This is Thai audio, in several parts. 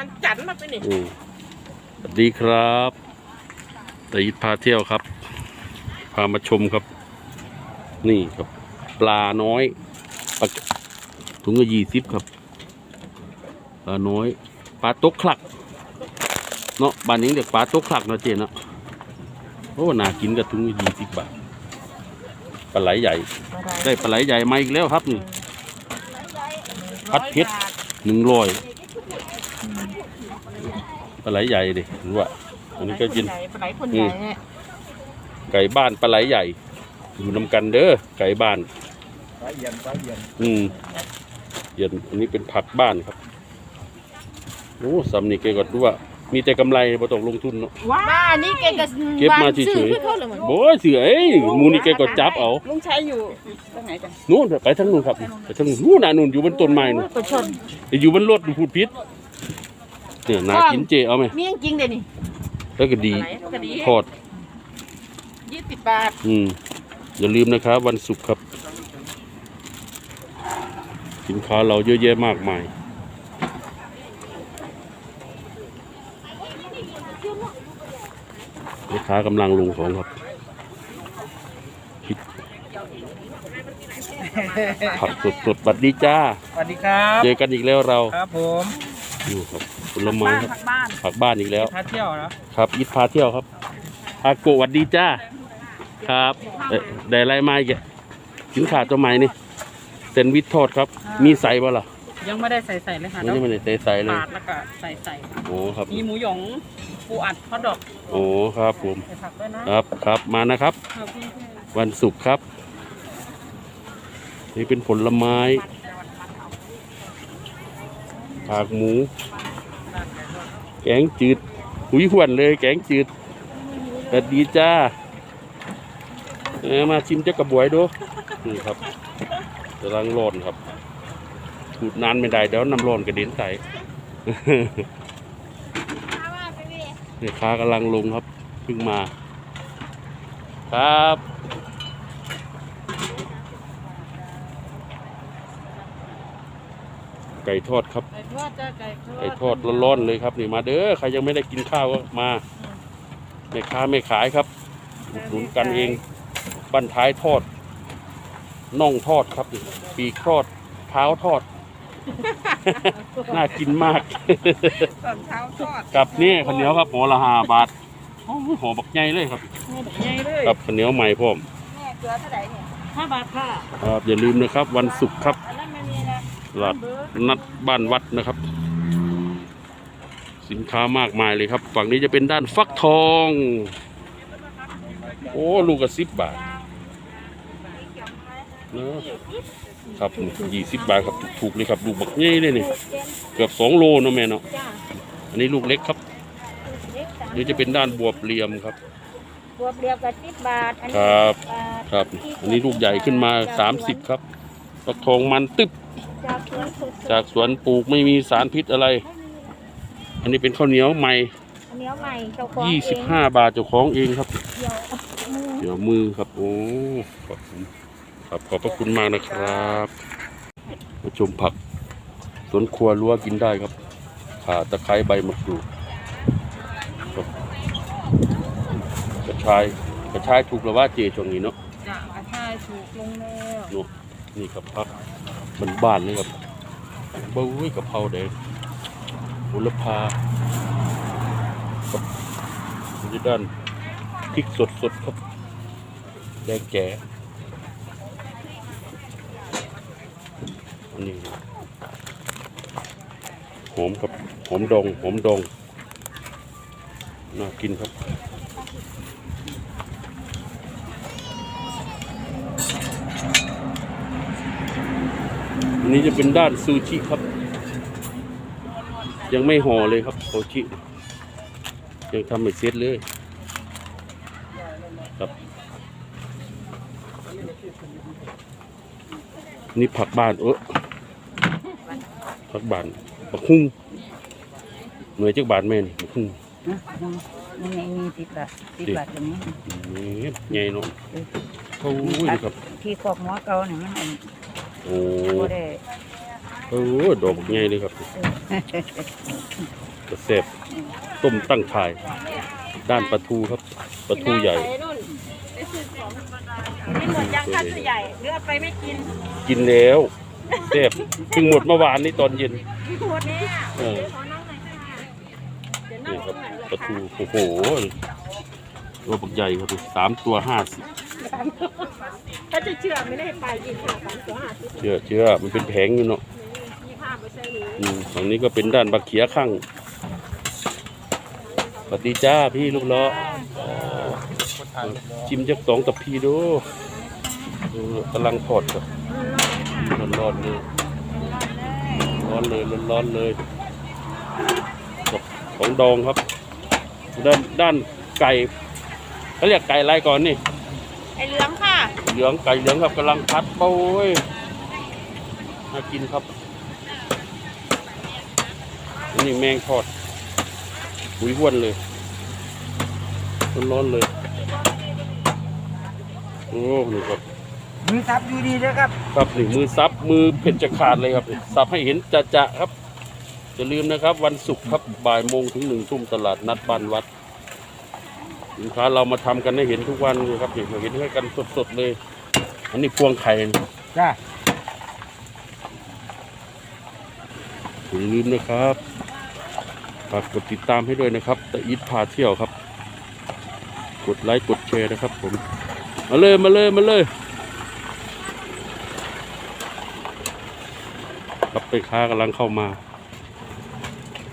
วันจันทร์มาไปนี่อืมสวัสดีครับตยิดพาเที่ยวครับ พามาชมครับ นี่ครับ ปลาน้อยปลาถุงละยี่สิบครับ ปลาน้อย ปลาตกคลัก เนาะบ้านนี้เรียกปลาตกคลักเนาะเจนเนาะโอ้น่ากินกับถุงละยี่สิบบาทปลาไหลใหญ่ ได้ปลาไหลใหญ่มาอีกแล้วครับนี่พัดเพชรหนึ่งร้อย ปลาไหลใหญ่ดิรู้ว่าอันนี้ก็กินใหญ่ปลาไหลคนใหญ่เนี่ยไก่บ้านปลาไหลใหญ่ อยู่นำกันเด้อไก่บ้าน ปลาเอียนปลาเอียนอืมเย็นอันนี้เป็นผักบ้านครับโอ้สำนี่เกก็รู้ว่า มีแต่กำไรบ่ต้องลงทุนเนาะ ว้าบ้านนี้แกก็เก็บมาเฉยๆซื้อคือเขาเลยเหมือนโอ้ยเสือเอ้ยหมูนี่แกก็จับเอาลุงชัยอยู่ตรงไหนจ้ะนู่นไปทางนู้นครับไปทางนู้นนู่นน่ะนู่นอยู่บนต้นไม้นู่น ประชนอยู่บนรถพูดพิษเนี่ยนากินเจเอาไหมมีจริงๆเดี๋ยวนี้แล้วก็ดีปลาไหลกระดีทอดยี่สิบบาท อืมอย่าลืมนะครับ วันศุกร์ครับ สินค้าเราเยอะแยะมากมายลูกค้ากำลังลงของครับพริกผักสดสดๆบัดดีจ้า สวัสดีครับ เจอกันอีกแล้วเรา ครับผมอยู่ครับผ ลไม้ครับผักบ้านผักบ้านอีกแล้ว พาเที่ยวนะครับยิดพาเที่ยวครับอาโกะหวัดดีจ้าครับเอ่อได้อะไรมาอีกอะกินขาดตัวใหม่นี่เซนด์วิชทอดครับ มีใส่บ่ล่ะยังไม่ได้ใส่ใส่เลยค่ะไม่ได้ไม่ได้ใส่ใส่เลย ปาดแล้วก็ใส่ใส่โอ้ครับ มีหมูหยองปูอัดฮอทดอกโอ้ครับผม ใส่ผักด้วยนะครับครับมานะครับครับพี่วันศุกร์ครับ นี่เป็นผลไม้ผักหมู แกงจืดหุยหวนเลย แกงจืดสวัสดีจ้าเออมาชิมเจ้ากระบวยดูนี่ครับกำลังร้อนครับถูดนานไม่ได้เดี๋ยวน้ำร้อนกระเด็นใส่เนี่ยค้ากำลังลงครับเพิ่งมา ครับ ก่ทอดครับ ไก่ทอดจ้าไก่ทอดไก่ทอดร้อนๆเลยครับนี่มาเด้อใครยังไม่ได้กินข้าวก็มาแม่ค้าไม่ขายครับอุดหนุนกันเองบั้นท้ายทอดน่องทอดครับนี่ปีกทอดเท้าทอด น่ากินมากตอนเช้าทอดกับนี่ข้าวเหนียวครับหัวละห้าบาทโอ้ยห่อบักใหญ่เลยครับใหญ่เลยกับข้าวเหนียวใหม่พร้อมแม่เกลือเท่าไหร่เนี่ยห้าบาทค่ะครับอย่าลืมนะครับ วันศุกร์ครับ ตลาดนัดบ้านวัดนะครับ สินค้ามากมายเลยครับ ฝั่งนี้จะเป็นด้านฟักทอง โอ้ลูกกระสิบบาทนะครับยี่สิบบาทครับถูกๆเลยครับลูกบักเง่เลยนี่เกือบสองโลเนอะแม่เนาะจ้าอันนี้ลูกเล็กครับเล็กจ้ะเดี๋ยวจะเป็นด้านบวบเหลี่ยมครับบวบเรียบกับสิบบาทอันคนี้รับบาทครับ อันนี้ลูกใหญ่ขึ้นมาสามสิบครับฟักทองมันตึ๊บ จากสวนสดจากสวนปลูกไม่มีสารพิษอะไร อันนี้เป็นข้าวเหนียวใหม่อันนี้เอาใหม่เจ้าของยี่เอสิบงห้าบาทเจ้าของเองครับ เดี๋ยวมือเดี๋ยวมือครับโอ้ขอบคุณครับขอบพระคุณมากนะครับมาชมผักสวนครัวรั้วกินได้ครับข่าตะไคร้ใบมะกรูดครับกระชายกระชายถูกแล้วว่าเจช่วงนี้เนาะจ้ะกระชายถูกลงแล้วเนาะนี่ครับผัก มันบ้านๆเลยครับเบ้ยกะเพราแดงบุรพาครับนี่ด้านพริกสดๆครับ แดงแก่นนี้หอมครับหอมดองหอมดองน่ากินครับ นนี้จะเป็นด้านซูชิครับ ยังไม่ห่อเลยครับซูชิ ยังทำไม่เสร็จเลยครับนี่ผักบ้านเออผักบ้านผักหุ้งหน่วยจักบาทแม่นี่ผักหุ้งนี่ไงมีสิบบาทสิบบาทตรงนี้นี่ใหญ่เนาะโอ้ยนี่ครับ ที่ขอบหัวเก่าเนี่ยมันอัน โอ้บ่ได้โอ้ดอกใหญ่เลยครับกระเสบต้มตั้งข่าย ด้านปลาทูครับปลาทูใหญ่ไปนู่นไปซื้อของไม่หมดยังค่ะตัวใหญ่หรือเอาไปไม่กิน กินแล้วเสบเพิ่งหมดเมื่อวานนี้ตอนเย็นหมดเนี่ยเออขอนั่งหน่อยค่ะเดี๋ยวนั่นี่งคตรัรบงไหนล่ะปลาคะทูโอ้โหตัวบักใหญ่ครับสามตัวห้าสิบ ถ้าจะเชื่อไม่ได้ไปกินค่ะสามตัวห้าสิบเชื่อเชื่อมันเป็นแผงอยู่เนาะยี่ห้าไปใช่หรืออืมฝั่งนี้ก็เป็นด้านบักเขียข้างสวัสดีจ้าพี่ลูกล้อคนไทยเรียบร้อยชิมจักสองกับพี่ดูดูกำลังทอดครับร้อนๆเลยร้อนเลยร้อนๆเลยกับของดองครับ ด้านด้านไก่เขาเรียกไก่อะไรก่อนนี่ ไอเหลืองค่ะ เหลืองไก่เหลืองครับกำลังพัดโอ้ยน่ากินครับอันนี่แมงทอดหุยห้วนเลยร้อนๆเลย โอ้นี่ครับ มือซับดีๆนะครับ ครับนี่มือซับมือเผ็ดจะขาดเลยครับซับให้เห็นจะจะๆครับอย่าลืมนะครับ วันศุกร์ครับบ่ายโมงถึงหนึ่งทุ่มตลาดนัดบ้านวัด สินค้าเรามาทำกันให้เห็นทุกวันเลยครับเห็นเห็นให้กันสดๆเลย อันนี้พวงไข่นะจ้าอย่าลืมนะครับฝากกดติดตามให้ด้วยนะครับแต่อีทพาเที่ยวครับ กดไลค์กดแชร์นะครับผม มาเลยมาเลยมาเลยครับไปค้ากำลังเข้ามา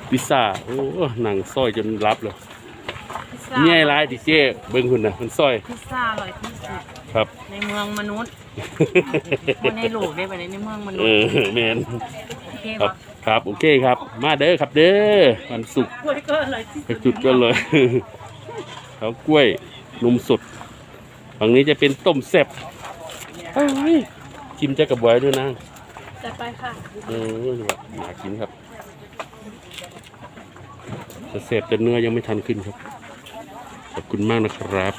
พิซซ่าโอ้หนังซอยจนรับเลยพิ ซซ่านี่ไอ้ร้ายดิเจ้เบิ้งคุณนะมันซอย พิซซ่าอร่อยที่สุดครับ ในเมืองมนุษย์คนในโลกได้ไปในเมืองมนุเอษย์อแมนโอเคครับ ปะครับโอเคครับ มาเด้อครับเด้อวันศุกร์กล้วยก็อร่อยที่ไปสุดจุดกันเลยเขากล้วยนมสดฝั่งนี้จะเป็นต้มแซ่บเอ้ยชิมจะกระบวยด้วยนะ จะไปค่ะเออน่ากินครับจะแซ่บแต่เนื้อยังไม่ทันขึ้นครับข อบคุณมากนะครับ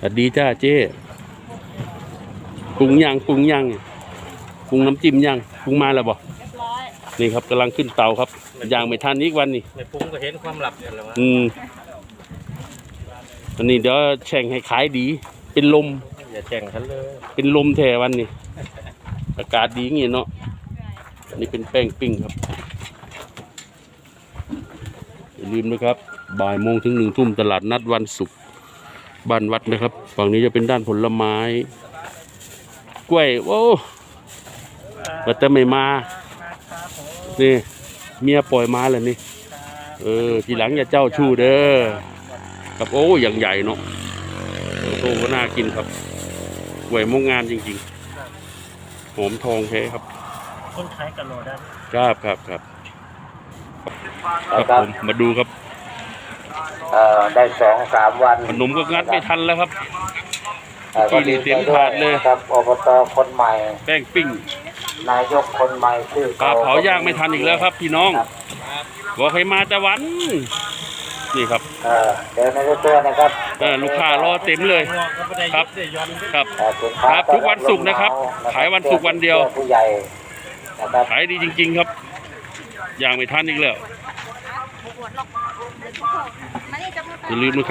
สวัสดีจ้าเจ๊ปรุงยังปรุงยังปรุงน้ำจิ้มยังปรุงมาแล้วบ่เรียบร้อยนี่ครับกำลังขึ้นเตาครับย่างไม่ทันอีกวันนี่ในปรุงก็เห็นความลับกันแล้วว่าอืมอันนี้เดี๋ยวแช่งให้ขายดี เป็นลมอย่าแข่งกันเลยเป็นลมแทวันนี้อากาศดีอย่างงี้เนาะอันนี้เป็นแป้งปิ้งครับอย่าลืมนะครับ บ่ายโมงถึงหนึ่งทุ่มตลาดนัดวันศุกร์บ้านวัดนะครับ ฝั่งนี้จะเป็นด้านผลไม้ กล้วย โอ้ว่าแต่ไม่มา นี่ เมียปล่อยมาเลยนี่ เออ ทีหลังอย่าเจ้าชู้เด้อครับโอ้อย่างใหญ่เนาะโอ้ก็น่ากินครับหวยมงงามจริงๆหอมทองแท้ครับคนขายกะโหลได้ครับครับครับครับผมมาดูครับ เอ่อได้สองสามวันขนมก็งัดไม่ทันแล้วครับ อ่อกินนี่เต็มถาดเลยครับอบตคนใหม่ แป้งปิ้งนายกคนใหม่ชื่อปลาเผาย่างไม่ทันอีกแล้วครับ พี่น้องบอกให้มาแต่วัน นี่ครับเออเดี๋ยวในตัวนะครับเออลูกค้ารอเต็มเลย ครับ ครับ เอ่อสินค้าครับทุกวันศุกร์นะครับขายวันศุกร์วันเดียวสื้อผู้ใหญ่นะครับขายดีจริง ๆ ครับ ย่างไม่ทันอีกแล้ว อย่าลืมนะครับ